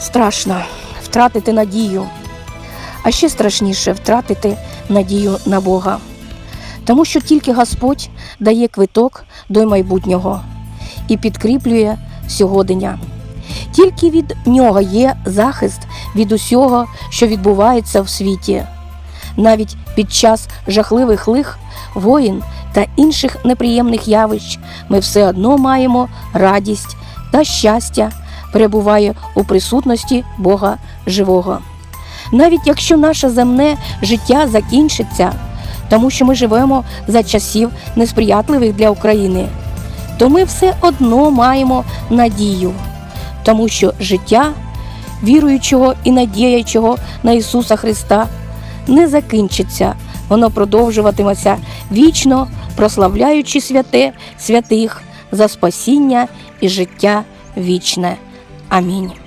Страшно втратити надію, а ще страшніше втратити надію на Бога. Тому що тільки Господь дає квиток до майбутнього і підкріплює сьогодення. Тільки від нього є захист від усього, що відбувається в світі. Навіть під час жахливих лих, воїн та інших неприємних явищ ми все одно маємо радість та щастя, перебуває у присутності Бога живого. Навіть якщо наше земне життя закінчиться, тому що ми живемо за часів несприятливих для України, то ми все одно маємо надію, тому що життя віруючого і надіючого на Ісуса Христа не закінчиться, воно продовжуватиметься вічно, прославляючи святе святих за спасіння і життя вічне. a.